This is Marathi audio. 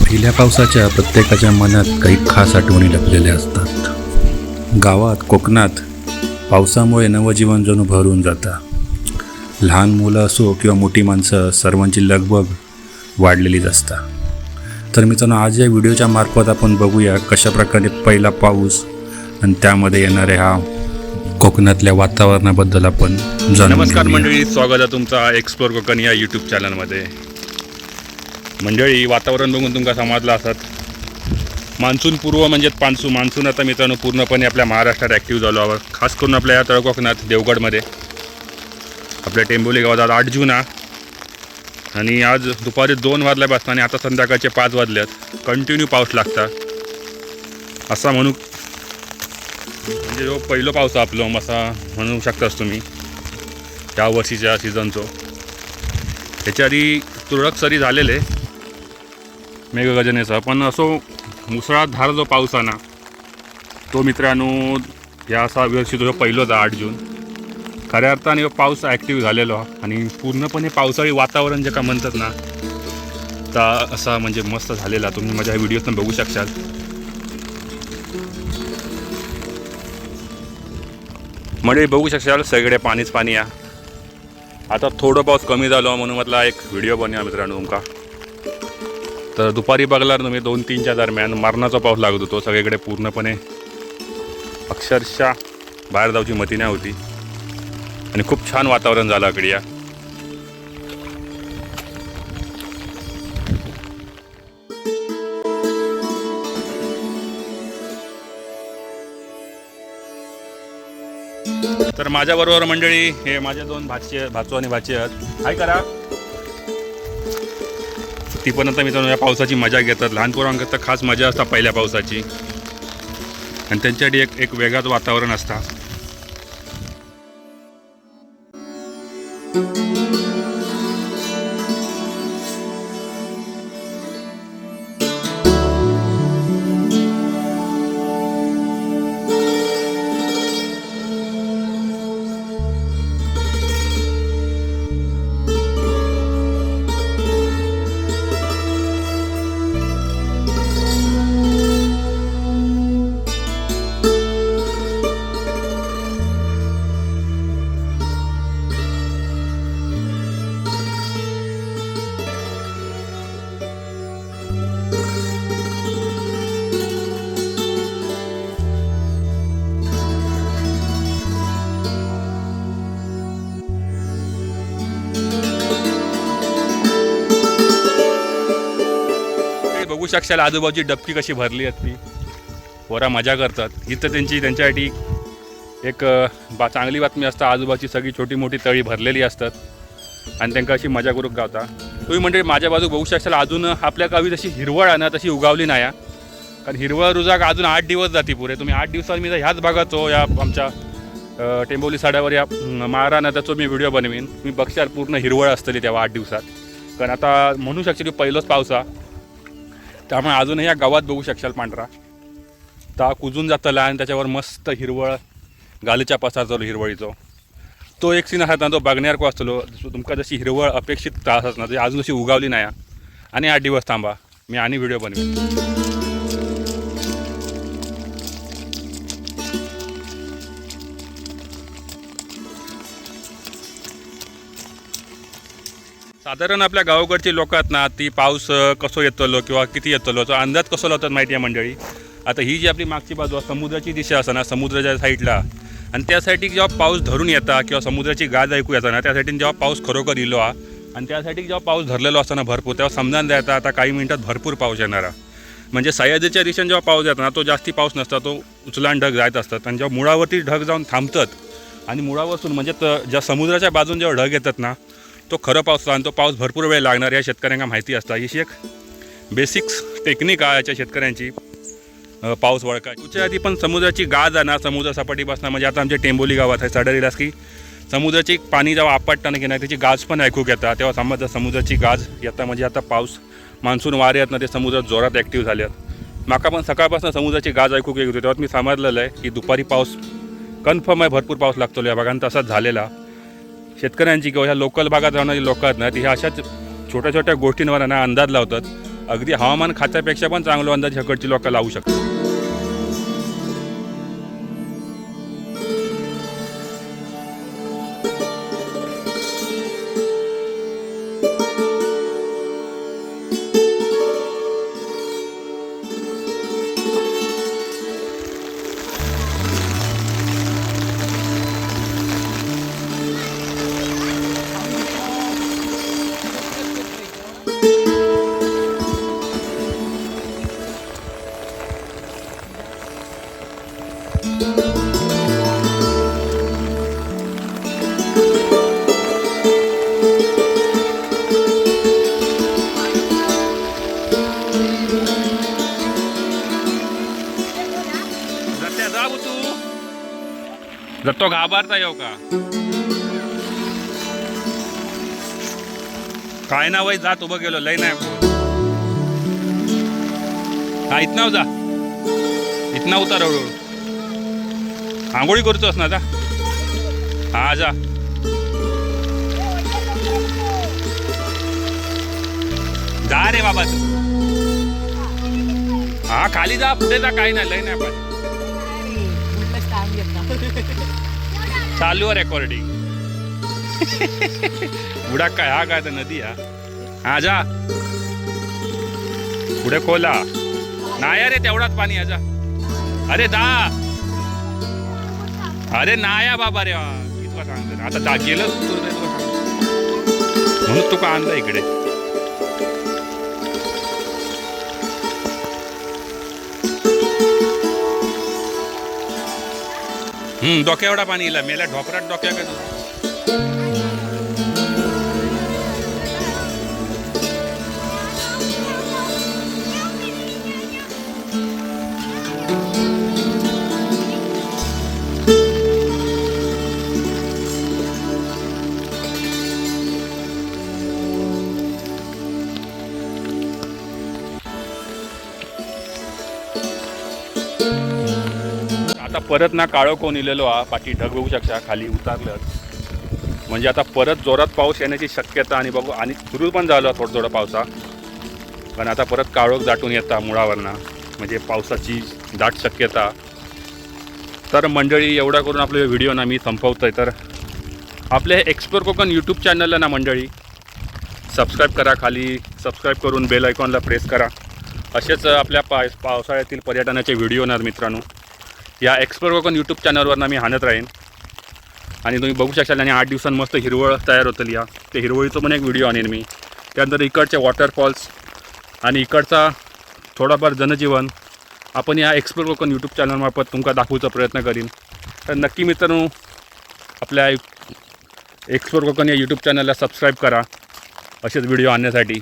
पहिल्या पावसाच्या प्रत्येकाच्या मनात काही खास आठवणी लपलेल्या असतात. गावात कोकणात पावसामुळे नवजीवन जणू भरून जातं. लहान मुलं असो किंवा मोठी माणसं सर्वांची लगबग वाढलेलीच असतात तर मित्रांनो आज या व्हिडिओच्या मार्फत आपण बघूया कशाप्रकारे पहिला पाऊस आणि त्यामध्ये येणाऱ्या हा कोकणातल्या वातावरणाबद्दल आपण नमस्कार. मंडळी स्वागत आहे तुमचा एक्सप्लोर कोकण या यूट्यूब चॅनलमध्ये मंडळी वातावरण बघून तुमका समजलं असत. मान्सून पूर्व म्हणजे पान्सू. मान्सून आता मित्रांनो पूर्णपणे आपल्या महाराष्ट्रात ॲक्टिव्ह झालो आहोत. खास करून आपल्या या तळ कोकणात देवगडमध्ये. आपल्या टेंबोली गावात आज आठ जून हा. आणि आज दुपारी दोन वाजल्यापासून आणि आता संध्याकाळचे पाच वाजल्यात कंटिन्यू पाऊस लागता. असा म्हणू म्हणजे जो पहिलो पाऊस आहे आपलो असा म्हणू शकताच तुम्ही. त्या वर्षीच्या सीझनचो त्याच्या आधी तुरळक सरी झालेले. मेघगर्जनेचा. पण असो मुसळधार जो पाऊस आहे ना तो मित्रांनो ह्या असा वर्षी जो पहिलोच होता आठ जून खऱ्या अर्थाने पाऊस ॲक्टिव्ह झालेलो आणि पूर्णपणे पावसाळी वातावरण जे का म्हणतात ना तर असा म्हणजे मस्त झालेला. तुम्ही माझ्या व्हिडिओतून बघू शकशाल. म्हणजे बघू शकशाल सगळे पाणीच पाणी या. आता थोडं पाऊस कमी झालो म्हणून म्हटला एक व्हिडिओ बनवूया मित्रांनो तुमका. तर दुपारी बघणार तुम्ही दोन तीनच्या दरम्यान. मरणाचा पाऊस लागत होतो. सगळीकडे पूर्णपणे अक्षरशः बाहेर जाऊची मती नाही होती. आणि खूप छान वातावरण झालं इकडे या. तर माझ्याबरोबर मंडळी हे माझे दोन भाचे भाचू आणि भाचे आहेत. काय करा. ती पण आता मित्रांनो या पावसाची मजा घेतात. लहान पोरांकरता खास मजा असतात पहिल्या पावसाची. आणि त्यांच्यासाठी एक एक वेगळाच वातावरण असता. बघू शकशाल आजूबाजूची डबकी कशी भरली आहेत ती. पोरा मजा करतात. इथं त्यांची त्यांच्यासाठी एक बा चांगली बातमी असता. आजूबाजूची सगळी छोटी मोठी तळी भरलेली असतात. आणि त्यांना अशी मजा करूक गावता. तुम्ही म्हणजे माझ्या बाजू बघू शकशाल. अजून आपल्या गावी जशी हिरवळ आहे ना तशी उगावली नाही आहे कारण हिरवळ रुजाक अजून आठ दिवस जाते पुरे. तुम्ही आठ दिवसात मी तर ह्याच हो या आमच्या टेंबोली साड्यावर या अं, मारा त्याचा मी व्हिडिओ बनवीन. मी बघशाल पूर्ण हिरवळ असतली तेव्हा आठ दिवसात. कारण आता म्हणू शकशील की पहिलंच पावसा. त्यामुळे अजूनही या गावात बघू शकशाल पांढरा. ता कुजून जातला आणि त्याच्यावर मस्त हिरवळ गालीच्या पसार चालू हिरवळीचो. तो एक सीन आसा तो बघण्यासारखो असतलो तुमका जशी हिरवळ अपेक्षित त्रास ना ती अजून अशी उगावली नाही. आणि आठ दिवस थांबा. मी आणि व्हिडिओ बनवेन. साधारण आपल्या गावाकडची लोक आहेत ना ती पाऊस कसो येतलो किंवा किती येतलो तो अंदाज कसो लावतात माहिती आहे मंडळी? आता ही जी आपली मागची बाजू आहे समुद्राची दिशा असं ना समुद्राच्या साईडला आणि त्यासाठी जेव्हा पाऊस धरून येता किंवा समुद्राची गाज ऐकू येता ना त्यासाठी जेव्हा पाऊस खरोखर इलो हा आणि त्यासाठी जेव्हा पाऊस धरलेलो असताना भरपूर तेव्हा समजान जायचा आता काही मिनिटात भरपूर पाऊस येणारा. म्हणजे सह्याद्रीच्या दिशेने जेव्हा पाऊस येतो ना तो जास्ती पाऊस नसता तो उचलान ढग जायत असतात. आणि जेव्हा मुळावरती ढग जाऊन थांबतात आणि मुळावरसून म्हणजे त- ज्या समुद्राच्या बाजून जेव्हा ढग येतात ना तो खरं पाऊस आणि तो पाऊस भरपूर वेळ लागणार या शेतकऱ्यांना माहिती असता. ही एक बेसिक्स टेक्निक आहे याच्या शेतकऱ्यांची पाऊस वळका तुझ्या आधी पण समुद्राची गाज आहे ना समुद्र म्हणजे आता आमच्या टेंबोली गावात आहे सडरीलास की समुद्राची पाणी जेव्हा आपटताना की नाही त्याची गाज पण ऐकूक येतात तेव्हा समजा समुद्राची गाज येता म्हणजे आता पाऊस मान्सून वारे आहेत ना ते समुद्रात जोरात ॲक्टिव्ह झाल्यात माका पण सकाळपासून समुद्राची गाज ऐकू येत होती तेव्हा मी समजलेलं आहे की दुपारी पाऊस कन्फर्म आहे भरपूर पाऊस लागतो या भागात तसाच झालेला. शेतकऱ्यांची किंवा ह्या लोकल भागात राहणारी लोक आहेत ना ती ह्या अशाच छोट्या छोट्या गोष्टींवर ना अंदाज लावतात. अगदी हवामान खात्यापेक्षा पण चांगला अंदाज ह्याकडची लोक लावू शकतात. जर तो घाबरता येऊ का? काय ना वय जात उभं गेलो लय नाही हा इथनं जा. इथनं उतार हळूहळू. आंघोळी करतोस ना जा. हा जा. जा रे बाबा तू. हा खाली जा पुढे जा काही नाही लय नाही पाहिजे चालू आहे रेकॉर्डिंग उडा काय हा काय तर नदी हा. हा जा. पुढे खोला. नाही अरे तेवढाच पाणी आजा अरे जा. अरे नाया बाबा रे इतका सांगतो आता जा गेलंच तू म्हणून तुका आणलं इकडे? डोक्या एवढा पाणी इला मेला ढोकरात डोक्या आता परत ना काळो कोण इलेलो हा पाठी ढग बघू शकता खाली उतारलं. म्हणजे आता परत जोरात पाऊस येण्याची शक्यता आणि बघू आणि सुरू पण झालं थोडं थोडं पावसा. पण आता परत काळोख दाटून येता मुळावरनं. म्हणजे पावसाची दाट शक्यता. तर मंडळी एवढा करून आपले व्हिडिओ ना मी संपवतोय. तर आपले एक्सप्लोर कोकण यूट्यूब चॅनलला ना मंडळी सबस्क्राईब करा खाली. सबस्क्राईब करून बेल आयकॉनला प्रेस करा. असेच आपल्या पाय पावसाळ्यातील पर्यटनाचे व्हिडिओ ना मित्रांनो. या एक्सप्लोर कोकण यूट्यूब चॅनलवर मी आणत राहीन. आणि तुम्ही बघू शकाल आणि आठ दिवसांत मस्त हिरवळ तयार होतं या. ते हिरवळीचं पण एक व्हिडिओ आणेन मी. त्यानंतर इकडचे वॉटरफॉल्स आणि इकडचा थोडाफार जनजीवन. आपण या एक्सप्लोर कोकण यूट्यूब चॅनलमार्फत तुमका दाखवूचा प्रयत्न करीन. तर नक्की मित्रांनो आपल्या एक्सप्लोर कोकण या यूट्यूब चॅनलला सबस्क्राईब करा. असेच व्हिडिओ आणण्यासाठी.